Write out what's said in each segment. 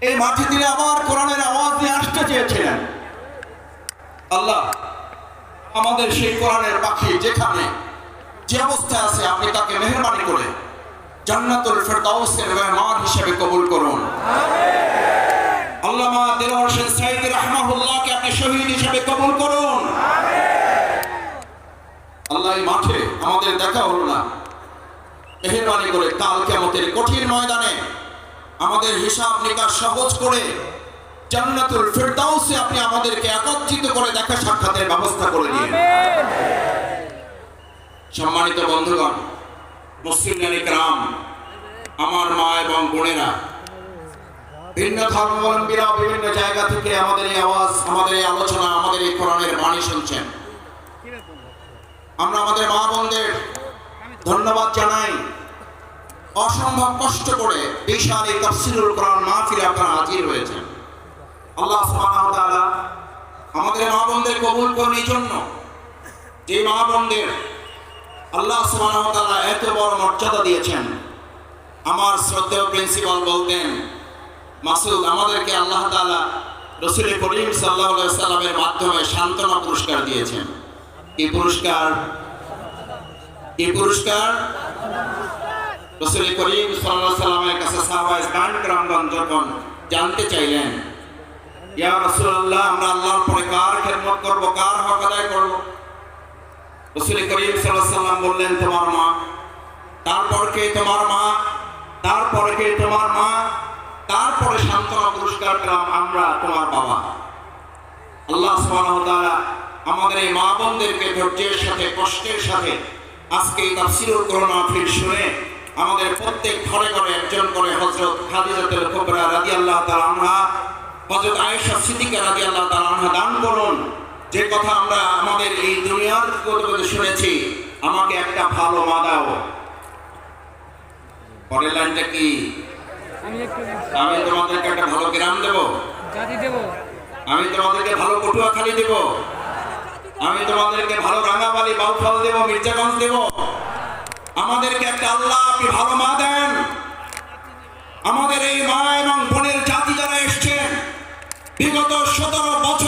এই মাঠে তিনি আবার কোরআনের আওয়াজ নিয়ে আসতে চেয়েছিলেন। আল্লাহ, আমাদের সেই কোরআনের পাখি যেখানে যে অবস্থায় আছে, আপনি তাকে মেহরবানি করে জান্নাতুল ফেরদাউসের মেহমান হিসেবে কবুল করুন। হোসেন আপনি শহীদ হিসেবে কবুল করুন। আল্লাহ, এই মাঠে আমাদের দেখা হলো না। মেহরবানি করে কাল কেমতের কঠিন ময়দানে আমাদের হিসাব নিকাশ সহজ করে জান্নাতুল ফেরদাউসে আপনি আমাদেরকে একত্রিত করে দেখা সাক্ষাতের ব্যবস্থা করে দিন সম্মানিত বন্ধুগণ, মুসলিম গ্রাম আমার মা এবং বোনেরা, ভিন্ন ধর্মাবলম্বীরা বিভিন্ন জায়গা থেকে আমাদের এই আওয়াজ, আমাদের এই আলোচনা, আমাদের এই কোরআনের বাণী শুনছেন। আমরা আমাদের মা বোনদের ধন্যবাদ জানাই। অসম্ভব কষ্ট করে বিশাল এই তফসিলুল কোরআন মাহফিলে আপনারা হাজির হয়েছেন। আল্লাহ সুবহানাহু তাআলা আমাদের মা বোনদের কবুল করুন জন্য। যে মা বোনদের আল্লাহ সুবহানাহু তাআলা এত বড় মর্যাদা দিয়েছেন, আমার শ্রদ্ধেয় প্রিন্সিপাল বলতেন, মাসুদ, আমাদেরকে আল্লাহ তাআলা রসুল করিম সাল্লাহ সাল্লামের মাধ্যমে সান্ত্বনা পুরস্কার দিয়েছেন। এই পুরস্কার? এই পুরস্কার? রসুল করিম সাল্লাহ সাল্লামের কাছে সাহাবাই গান গ্রামগণ যখন জানতে চাইলেন, ইয়া রাসূলুল্লাহ, আমরা আল্লাহর পরে কার খেদমত করব, কার হক আদায় করব? রাসূল করিম আলাইহি সাল্লাম বললেন, তোমার মা। তারপর কে তোমার মা? তারপরে কে তোমার মা? তারপরে সান্ত্বনা পুরস্কার পেলাম আমরা, তোমার বাবা। আল্লাহ তাআলা আমাদের এই মা বোনদেরকে ধৈর্যের সাথে, কষ্টের সাথে আজকে এই তাফসীরুল কোরআন মাহফিল শুনে আমাদের প্রত্যেক ঘরে ঘরে একজন করে হযরত খাদিজাতুল কুবরা রাদিয়াল্লাহু তাআলা আনহা হযরত আয়েশা সিদ্দিকা রাদিয়াল্লাহু তাআলা আনহা দান করুন। যে কথা আমরা আমাদের এই দুনিয়ার কথা শুনেছি আমাকে একটা ভালো মা দাও। পরের লাইনটা কি? আমি তোমাদেরকে একটা ভালো গ্রাম দেব। আমি তোমাদেরকে ভালো পটুয়াখালী দেব। আমি তোমাদেরকে ভালো রাঙ্গাবালি বাউফল দেব মির্জাগঞ্জ দেব। আমাদেরকে একটা আল্লাহ আপনি ভালো মা দেন। আমাদের এই মা এবং বোনের জাতি যারা এসছেন, বিগত সতেরো বছরে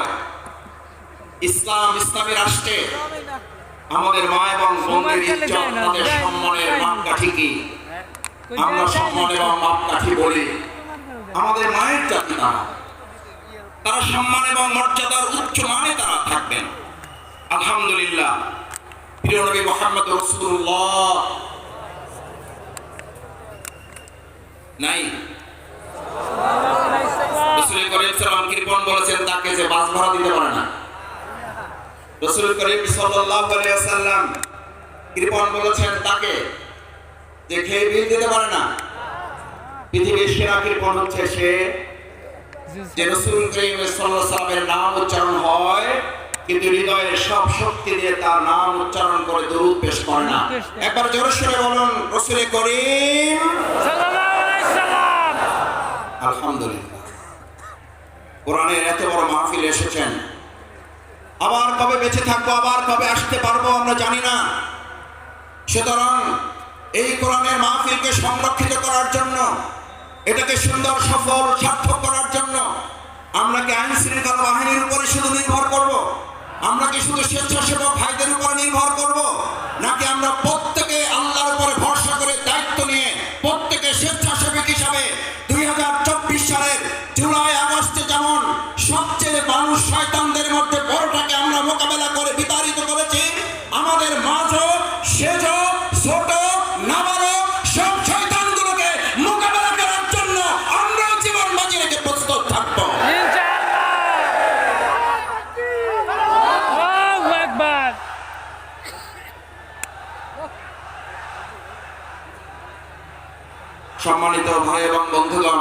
হয়। ইসলাম ইসলামী রাষ্ট্রে আমাদের মা এবং বোনদের ইজ্জত তাদের সম্মানের মাপকাঠি কি? আমরা সম্মান এবং মাপকাঠি বলি। আমাদের মায়ের জাতি তারা তারা সম্মান এবং মর্যাদার উচ্চ মানে তারা থাকবেন। আলহামদুলিল্লাহ। প্রিয় নবী মোহাম্মদ রসুল্লাহ নাই? যে বাস ভাড়া দিতে পারে না। রসুল করিম সাল্লাল্লাহু আলাইহি ওয়াসাল্লাম কৃপন বলেছেন তাকে যে খেয়ে বিল দিতে পারে না। পৃথিবীর সেরা কৃপন হচ্ছে সে যে রসুল করিম সাল্লাল্লাহু সাল্লামের নাম উচ্চারণ হয় কিন্তু হৃদয়ের সব শক্তি দিয়ে তার নাম উচ্চারণ করে দরুদ পেশ করে না। একবার জোরে সরে বলুন রসুল করিম সাল্লাল্লাহু আলাইহি সাল্লাম আলহামদুলিল্লাহ। কোরআনের এত বড় মাহফিল এসেছেন আবার কবে বেঁচে থাকব, আবার কবে আসতে পারব আমরা জানি না সুতরাং এই কোরআনের মাহফিলকে সংরক্ষিত করার জন্য, এটাকে সুন্দর, সফল, সার্থক করার জন্য আমরা কি আইন শৃঙ্খলা বাহিনীর উপরে শুধু নির্ভর করব। আমরা কি শুধু স্বেচ্ছাসেবক ভাইদের উপরে নির্ভর করব। নাকি আমরা মানুষ শয়তানদের মধ্যে বড়টাকে আমরা মোকাবেলা করে বিতাড়িত করেছি। আমাদের মাঝও সেজ ছোট নাবালক সব শয়তানগুলোকে মোকাবেলা করার জন্য আমরাও জীবন বাজি রেখে প্রস্তুত থাকব। সম্মানিত ভাই এবং বন্ধুগণ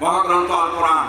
মহাগ্রন্থ আল কোরআন।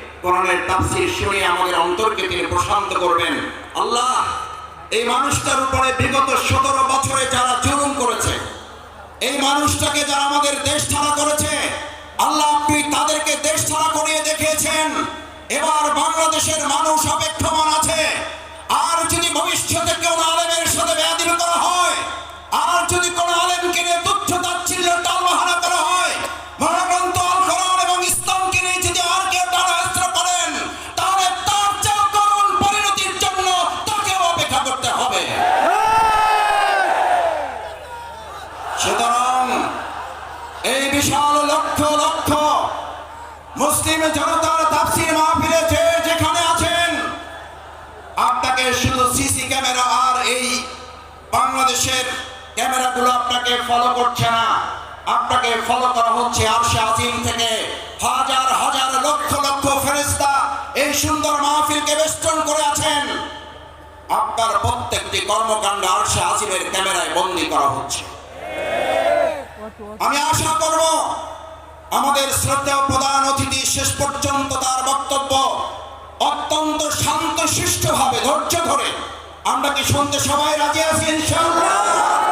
কোরআনের তাফসির শুনে আমাদের অন্তরকে তিনি প্রশান্ত করবেন। আল্লাহ, এই মানুষটার উপরে বিগত সতেরো বছরে যারা জুলুম করেছে, এই মানুষটাকে যারা আমাদের দেশ ছাড়া করেছে, আল্লাহ আপনি তাদেরকে দেশ ছাড়া করিয়ে দেখিয়েছেন। এবার বাংলাদেশের মানুষ অপেক্ষমান আছে। আর যদি মুসলিম জনতার তাফসির মাহফিলে যে যেখানে আছেন, আপনাকে শুধু সিসি ক্যামেরা আর এই বাংলাদেশের ক্যামেরাগুলো আপনাকে ফলো করছে না। আপনাকে ফলো করা হচ্ছে আরশে আজিম থেকে হাজার হাজার লক্ষ লক্ষ ফেরেস্তা এই সুন্দর মাহফিলকে বেষ্টন করে আছেন। আপনার প্রত্যেকটি কর্মকাণ্ড আরশে আজিমের ক্যামেরায় বন্দী করা হচ্ছে। আমি আশা করব আমাদের শ্রদ্ধেয় প্রধান অতিথি শেষ পর্যন্ত তার বক্তব্য অত্যন্ত শান্ত শিষ্টভাবে ধৈর্য ধরে। আমরা কি শুনতে সবাই রাজি আছি, ইনশাআল্লাহ?